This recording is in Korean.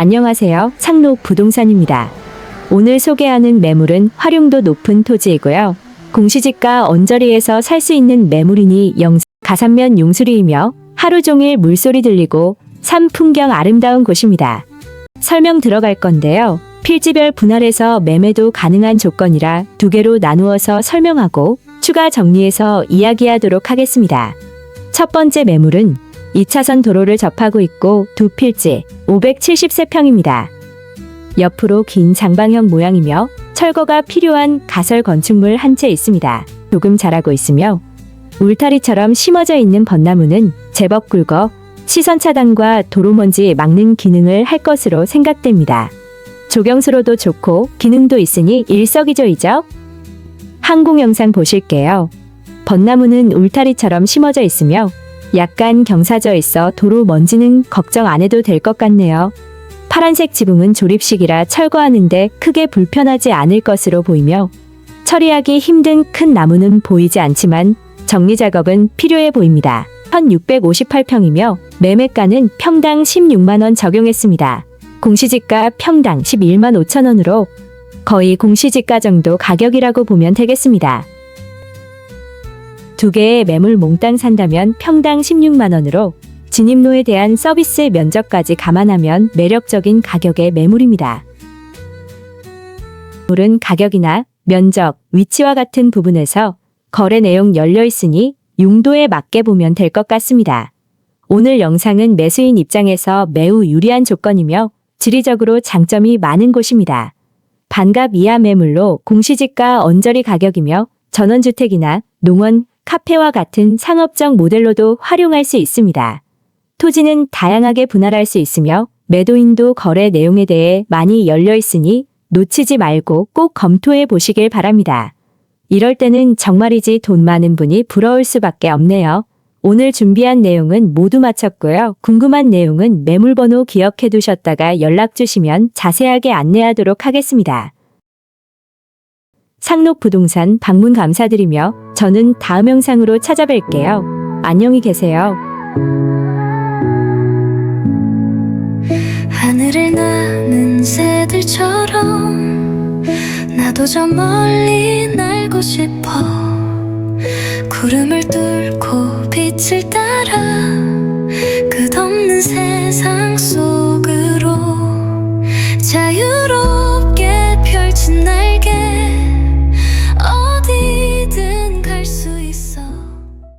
안녕하세요. 상록 부동산입니다. 오늘 소개하는 매물은 활용도 높은 토지이고요. 공시지가 언저리에서 살 수 있는 매물이니 영 가산면 용수리이며 하루 종일 물소리 들리고 산 풍경 아름다운 곳입니다. 설명 들어갈 건데요. 필지별 분할해서 매매도 가능한 조건이라 두 개로 나누어서 설명하고 추가 정리해서 이야기하도록 하겠습니다. 첫 번째 매물은 2차선 도로를 접하고 있고 두 필지 573평입니다. 옆으로 긴 장방형 모양이며 철거가 필요한 가설 건축물 한 채 있습니다. 조금 자라고 있으며 울타리처럼 심어져 있는 벚나무는 제법 굵어 시선 차단과 도로먼지 막는 기능을 할 것으로 생각됩니다. 조경수로도 좋고 기능도 있으니 일석이조이죠. 항공 영상 보실게요. 벚나무는 울타리처럼 심어져 있으며 약간 경사져 있어 도로 먼지는 걱정 안 해도 될 것 같네요. 파란색 지붕은 조립식이라 철거하는데 크게 불편하지 않을 것으로 보이며 처리하기 힘든 큰 나무는 보이지 않지만 정리 작업은 필요해 보입니다. 1658평이며 매매가는 평당 16만원 적용했습니다. 공시지가 평당 11만 5천원으로 거의 공시지가 정도 가격이라고 보면 되겠습니다. 두 개의 매물 몽땅 산다면 평당 16만 원으로 진입로에 대한 서비스 면적까지 감안하면 매력적인 가격의 매물입니다. 매물은 가격이나 면적, 위치와 같은 부분에서 거래 내용 열려 있으니 용도에 맞게 보면 될 것 같습니다. 오늘 영상은 매수인 입장에서 매우 유리한 조건이며 지리적으로 장점이 많은 곳입니다. 반갑 이하 매물로 공시지가 언저리 가격이며 전원주택이나 농원, 카페와 같은 상업적 모델로도 활용할 수 있습니다. 토지는 다양하게 분할할 수 있으며 매도인도 거래 내용에 대해 많이 열려 있으니 놓치지 말고 꼭 검토해 보시길 바랍니다. 이럴 때는 정말이지 돈 많은 분이 부러울 수밖에 없네요. 오늘 준비한 내용은 모두 마쳤고요. 궁금한 내용은 매물번호 기억해 두셨다가 연락 주시면 자세하게 안내하도록 하겠습니다. 상록 부동산 방문 감사드리며 저는 다음 영상으로 찾아뵐게요. 안녕히 계세요. 하늘을 나는 새들처럼 나도 저 멀리 날고 싶어 구름을 뚫고 빛을 따라 끝없는 새